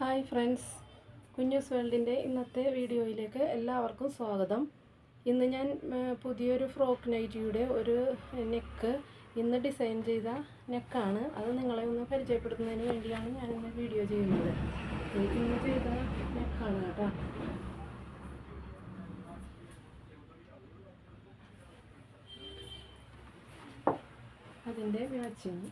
Hi friends. കുഞ്ഞൂസ് വേൾഡിന്റെ ഇന്നത്തെ വീഡിയോയിലേക്ക് എല്ലാവർക്കും സ്വാഗതം. ഇന്ന് ഞാൻ പുതിയൊരു ഫ്രോക്ക് നൈറ്റിയുടെ ഒരു നെക്ക് ഇന്ന് ഡിസൈൻ ചെയ്ത നെക്കാണ്. അത് നിങ്ങളെ ഒന്ന് പരിചയപ്പെടുത്തുന്നതിന് വേണ്ടിയാണ് ഞാൻ ഇന്ന് വീഡിയോ ചെയ്യുന്നത്. ഇന്ന് ചെയ്ത നെക്കാണ് കേട്ടോ. അതിന്റെ മാച്ചിങ്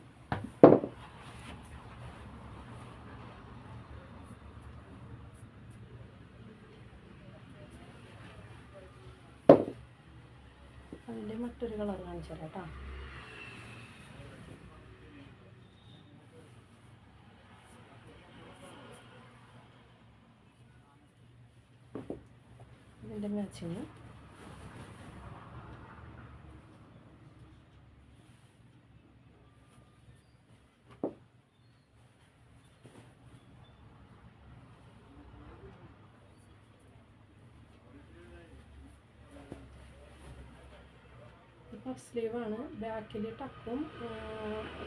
അതിന്റെ മറ്റൊരു കളർ കാണിച്ചു തരാം കേട്ടോ. ഇതിന്റെ മാച്ചിങ് പഫ് ആണ്. ബാക്കിൽ ടക്കും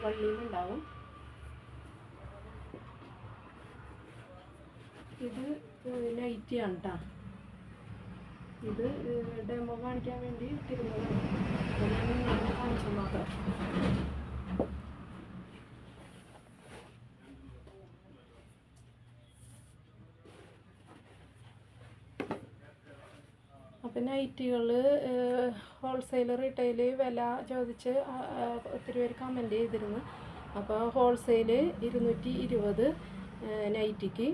വള്ളിയും ഉണ്ടാവും. ഇത് നൈറ്റിയാണ് കേട്ടോ ഇത് ഡെമോ കാണിക്കാൻ വേണ്ടി ഇട്ടിരുന്നതാണ്. കാണിച്ചു മാത്രം അപ്പം നൈറ്റികൾ ഹോൾസെയിൽ റീറ്റെയിൽ വില ചോദിച്ച് ഒത്തിരി പേര് കമന്റ് ചെയ്തിരുന്നു. അപ്പോൾ ഹോൾസെയിൽ ഇരുന്നൂറ്റി ഇരുപത് നൈറ്റിക്ക്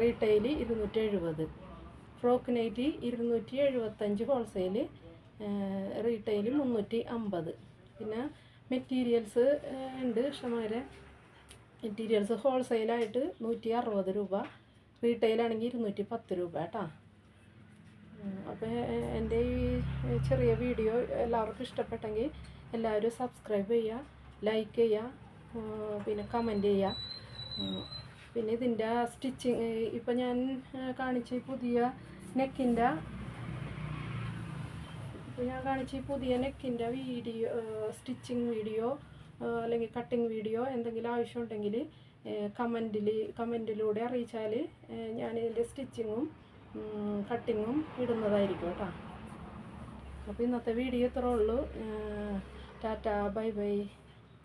റീറ്റെയിൽ ഇരുന്നൂറ്റി എഴുപത് ഫ്രോക്ക് നൈറ്റി ഇരുന്നൂറ്റി എഴുപത്തഞ്ച് ഹോൾസെയിൽ റീറ്റെയിൽ മുന്നൂറ്റി അമ്പത് പിന്നെ മെറ്റീരിയൽസ് ഉണ്ട് ഇഷ്ടംമാരെ മെറ്റീരിയൽസ് ഹോൾസെയിലായിട്ട് നൂറ്റി അറുപത് രൂപ റീറ്റെയിലാണെങ്കിൽ ഇരുന്നൂറ്റി പത്ത് രൂപ കേട്ടോ. അപ്പോൾ എന്റെ ഈ ചെറിയ വീഡിയോ എല്ലാവർക്കും ഇഷ്ടപ്പെട്ടെങ്കിൽ എല്ലാവരും സബ്സ്ക്രൈബ് ചെയ്യുക ലൈക്ക് ചെയ്യുക പിന്നെ കമന്റ് ചെയ്യുക. പിന്നെ ഇതിന്റെ സ്റ്റിച്ചിങ് ഇപ്പം ഞാൻ കാണിച്ച പുതിയ നെക്കിന്റെ ഞാൻ കാണിച്ച പുതിയ നെക്കിന്റെ വീഡിയോ സ്റ്റിച്ചിങ് വീഡിയോ അല്ലെങ്കിൽ കട്ടിങ് വീഡിയോ എന്തെങ്കിലും ആവശ്യമുണ്ടെങ്കിൽ കമന്റിൽ കമന്റിലൂടെ അറിയിച്ചാൽ ഞാൻ ഇതിന്റെ സ്റ്റിച്ചിങ്ങും കട്ടിങ്ങും ഇടുന്നതായിരിക്കും കേട്ടോ. അപ്പോൾ ഇന്നത്തെ വീഡിയോ ഇത്രേ ഉള്ളൂ. Tata bye bye.